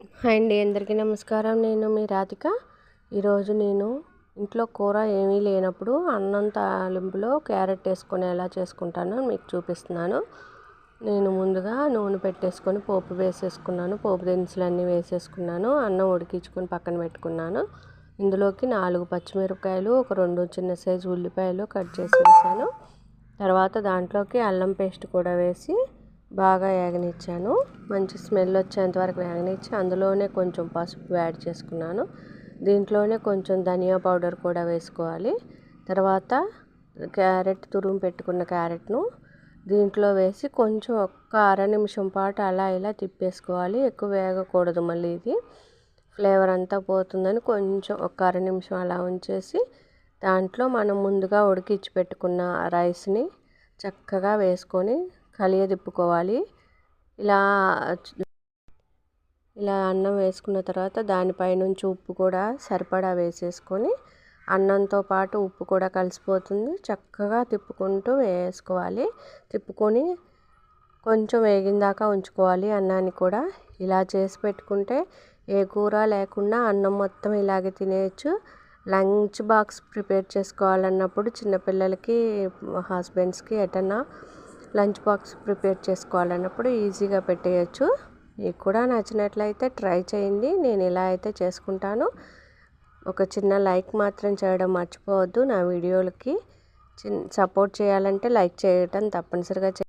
Hi అండి అందరికీ నమస్కారం. నేను మీ రాధిక. ఈరోజు నేను ఇంట్లో కూర ఏమీ లేనప్పుడు అన్నం తాలింపులో క్యారెట్ వేసుకొని ఎలా చేసుకుంటానో. మీకు చూపిస్తున్నాను. నేను ముందుగా నూనె పెట్టేసుకొని పోపు వేసేసుకున్నాను. పోపు దినుసులు అన్నీ వేసేసుకున్నాను. అన్నం ఉడికించుకొని పక్కన పెట్టుకున్నాను. ఇందులోకి నాలుగు పచ్చిమిరపకాయలు ఒక రెండు చిన్న సైజు ఉల్లిపాయలు కట్ చేసి వేసాను. తర్వాత దాంట్లోకి అల్లం పేస్ట్ కూడా వేసి బాగా వేగనిచ్చాను మంచి స్మెల్ వచ్చేంత వరకు వేగనిచ్చి అందులోనే కొంచెం పసుపు యాడ్ చేసుకున్నాను. దీంట్లోనే కొంచెం ధనియా పౌడర్ కూడా వేసుకోవాలి. తర్వాత క్యారెట్ తురుము పెట్టుకున్న క్యారెట్ను దీంట్లో వేసి కొంచెం ఒక్క అర నిమిషం పాటు అలా ఇలా తిప్పేసుకోవాలి. ఎక్కువ వేగకూడదు మళ్ళీ ఇది. ఫ్లేవర్ అంతా పోతుందని కొంచెం ఒక అర నిమిషం అలా ఉంచేసి దాంట్లో మనం ముందుగా ఉడికించి పెట్టుకున్న రైస్ని చక్కగా వేసుకొని కలియ తిప్పుకోవాలి. ఇలా ఇలా అన్నం వేసుకున్న తర్వాత దానిపైనుంచి ఉప్పు కూడా సరిపడా వేసేసుకొని అన్నంతో పాటు ఉప్పు కూడా కలిసిపోతుంది. చక్కగా తిప్పుకుంటూ వేసుకోవాలి. తిప్పుకొని కొంచెం వేగిందాకా ఉంచుకోవాలి అన్నాన్ని కూడా. ఇలా చేసి పెట్టుకుంటే ఏ కూర లేకుండా అన్నం మొత్తం ఇలాగే తినేయచ్చు. లంచ్ బాక్స్ ప్రిపేర్ చేసుకోవాలన్నప్పుడు చిన్నపిల్లలకి హస్బెండ్స్కి ఎటన్నా లంచ్ బాక్స్ ప్రిపేర్ చేసుకోవాలన్నప్పుడు ఈజీగా పెట్టేయచ్చు. మీకు కూడా నచ్చినట్లయితే ట్రై చేయండి. నేను ఇలా అయితే చేసుకుంటాను. ఒక చిన్న లైక్ మాత్రం చేయడం మర్చిపోవద్దు నా వీడియోలకి. చిన్ సపోర్ట్ చేయాలంటే లైక్ చేయటం తప్పనిసరిగా